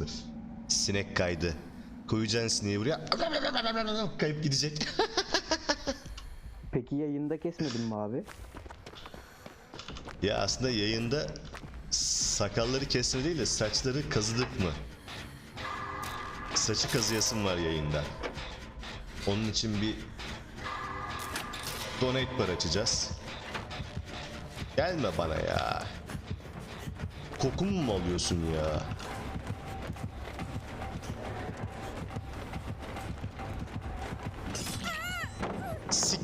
sıfır. Sinek kaydı. Koyacaksın sineği buraya. Kayıp gidecek. Peki yayında kesmedin mi abi? ya aslında yayında sakalları kesme değil de saçları kazıdık mı? Saçı kazıyasım var yayında. Onun için bir donate bar açacağız. Gelme bana ya. Kokumu mu alıyorsun ya?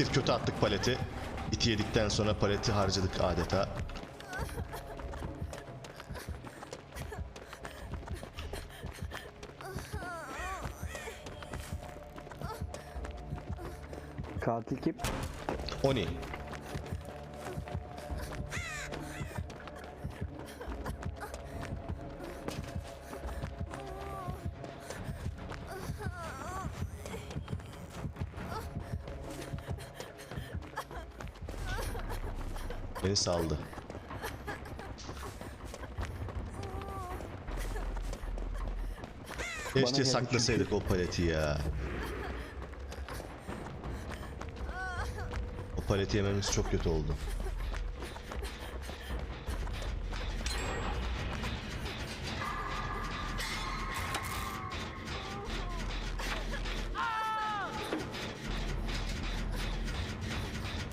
Siktir kötü attık paleti. İti yedikten sonra paleti harcadık adeta. Katil kim? Oni. Beni saldı. Keşke saklasaydık o paleti ya. O paleti yememiz çok kötü oldu.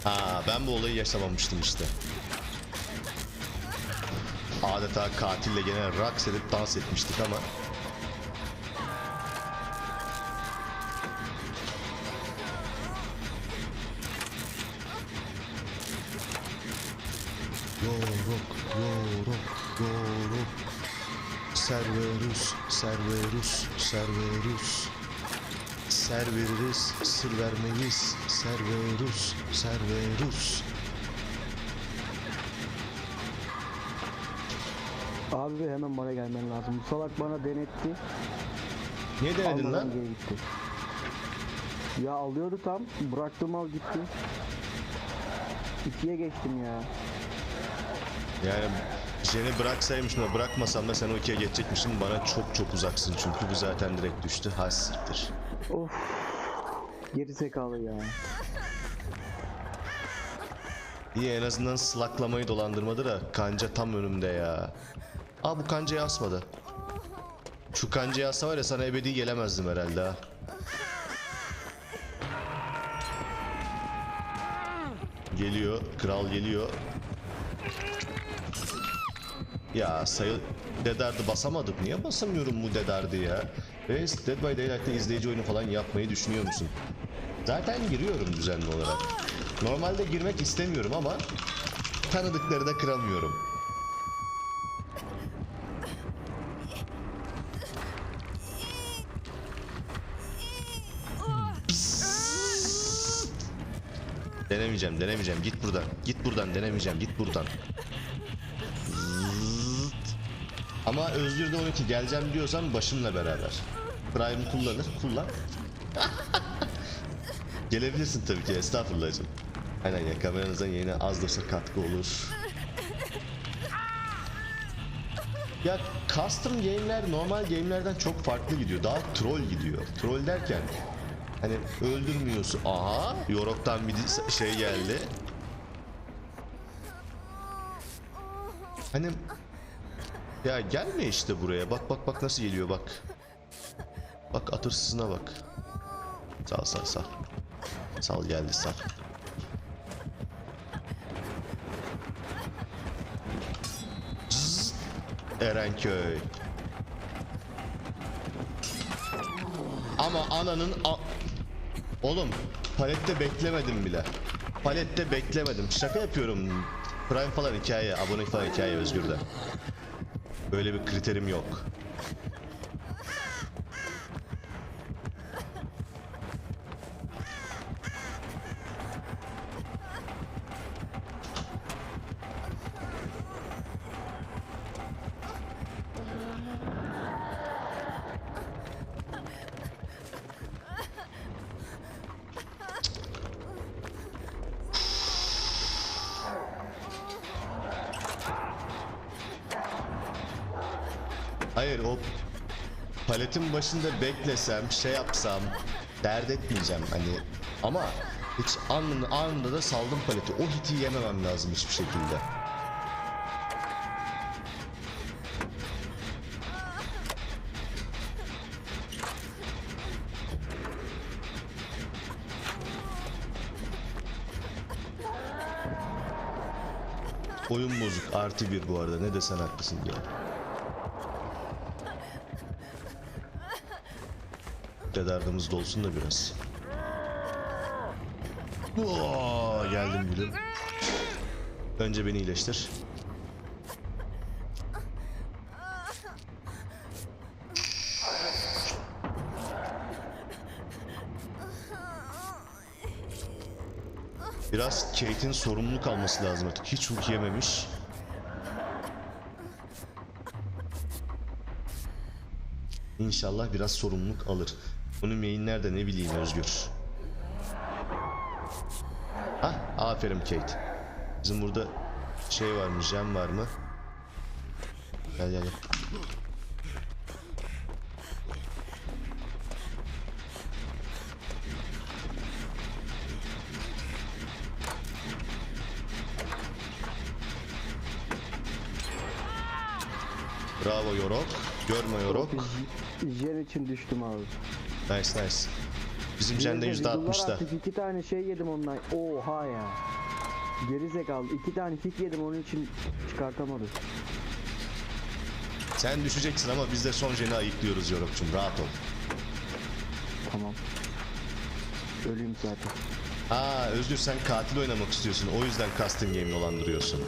Aa, ben bu olayı yaşamamıştım işte. Adeta katille gene raks edip dans etmiştik ama Yoruk, yoruk, yoruk. Serverus, serverus, serverus. Ser veririz, sır vermeyiz. Serverus, serverus. Abi hemen bana gelmen lazım. Bu salak bana denetti. Niye denedin almadan lan? geri gitti. Ya alıyordu tam. Bıraktım al gitti. İkiye geçtim ya. Yani Jen'i bıraksaymışım da bırakmasam da sen o ikiye geçecekmişsin. Bana çok çok uzaksın çünkü bu zaten direkt düştü. Ha siktir. Of. Geri zekalı ya. İyi en azından slaklamayı dolandırmadı da kanca tam önümde ya. Aa bu kancayı asmadı. Şu kancayı assa var ya sana ebedi gelemezdim herhalde ha. Geliyor, kral geliyor. Ya sayı Dedardı basamadık. Niye basamıyorum bu Dedardı ya? Reis Dead by Daylight'ta izleyici oyunu falan yapmayı düşünüyor musun? Zaten giriyorum düzenli olarak. Normalde girmek istemiyorum ama tanıdıkları da kıramıyorum. Denemeyeceğim, denemeyeceğim. Git buradan. Git buradan, denemeyeceğim. Git buradan. Ama Özgür de 12 geleceğim diyorsan başımla beraber. Prime kullanır, kullan. Gelebilirsin tabii ki estağfurullah canım. Aynen ya kameranızdan yayına az da olsa katkı olur. Ya custom game'ler normal game'lerden çok farklı gidiyor. Daha troll gidiyor. Troll derken hani öldürmüyorsun. Aha, Yorok'tan bir şey geldi. Hani ya gelme işte buraya. Bak bak bak nasıl geliyor bak. Bak atırsızına bak. Sal sal sal. Sal geldi sal. Zzz. Erenköy. Ama ananın a- Oğlum palette beklemedim bile. Palette beklemedim. Şaka yapıyorum. Prime falan hikaye, abone falan hikaye özgürde. Böyle bir kriterim yok. Hayır o paletin başında beklesem, şey yapsam dert etmeyeceğim hani ama hiç anında, anında da saldım paleti. O hiti yememem lazım hiçbir şekilde. Oyun bozuk artı bir bu arada ne desen haklısın Dedardımız dolsun da biraz. Oo, geldim gülüm. Önce beni iyileştir. Biraz Kate'in sorumluluk alması lazım artık. Hiç hook yememiş. İnşallah biraz sorumluluk alır. Main nerede ne bileyim Özgür. Ah aferin Kate. Bizim burada şey var mı jam var mı? Gel gel gel. Bravo Yorok. Görme Yorok. Jen için düştüm abi. Nice nice. Bizim jende Neyse, yüzde videolar altmışta. Artık iki tane şey yedim ondan. Oha ya. Geri zekalı. iki tane hit yedim onun için çıkartamadım. Sen düşeceksin ama biz de son jeni ayıklıyoruz Yorok'cum. Rahat ol. Tamam. Öleyim zaten. Aa Özgür sen katil oynamak istiyorsun. O yüzden custom game dolandırıyorsun.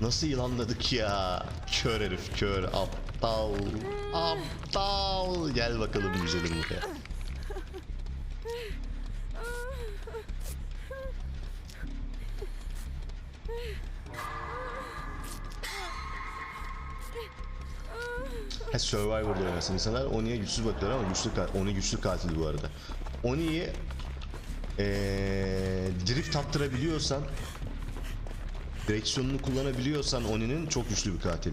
Nasıl yılanladık ya? Kör herif kör aptal. Aptal. Gel bakalım güzelim buraya. Ha, Survivor'da oynasın insanlar. Oni'ye güçsüz bakıyorlar ama güçlü. Oni güçlü katil bu arada. Oni'yi ee, drift attırabiliyorsan direksiyonunu kullanabiliyorsan Oni'nin çok güçlü bir katil.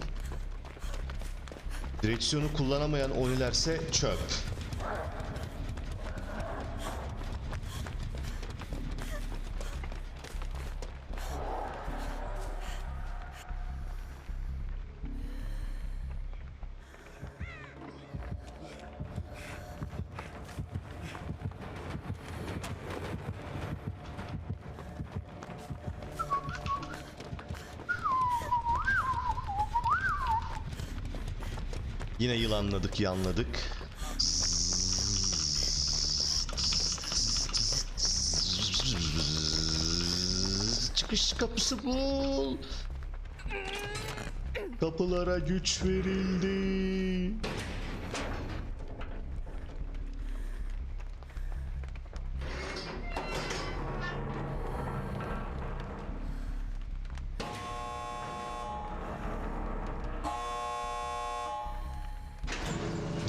Direksiyonu kullanamayan Oni'lerse çöp. Yine yılanladık, yanladık. Çıkış kapısı bul. Kapılara güç verildi.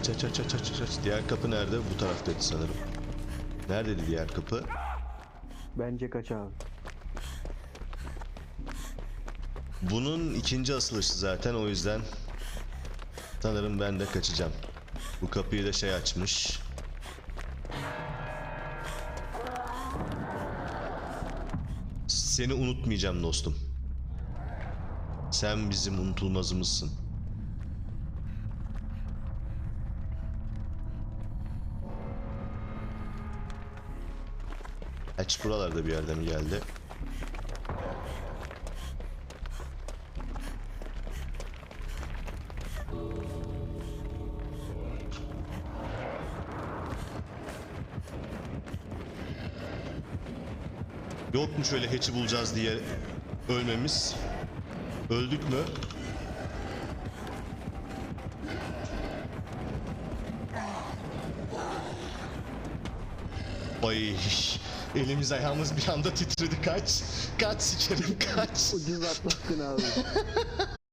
Aç aç aç aç aç aç. Diğer kapı nerede? Bu taraftaydı sanırım. Neredeydi diğer kapı? Bence kaç abi. Bunun ikinci asılışı zaten o yüzden sanırım ben de kaçacağım. Bu kapıyı da şey açmış. Seni unutmayacağım dostum. Sen bizim unutulmazımızsın. Aç buralarda bir yerden geldi. Yok mu şöyle hatch'i bulacağız diye ölmemiz? Öldük mü? Ay elimiz ayağımız bir anda titredi kaç. Kaç sikerim kaç. Ucuz atlattın abi.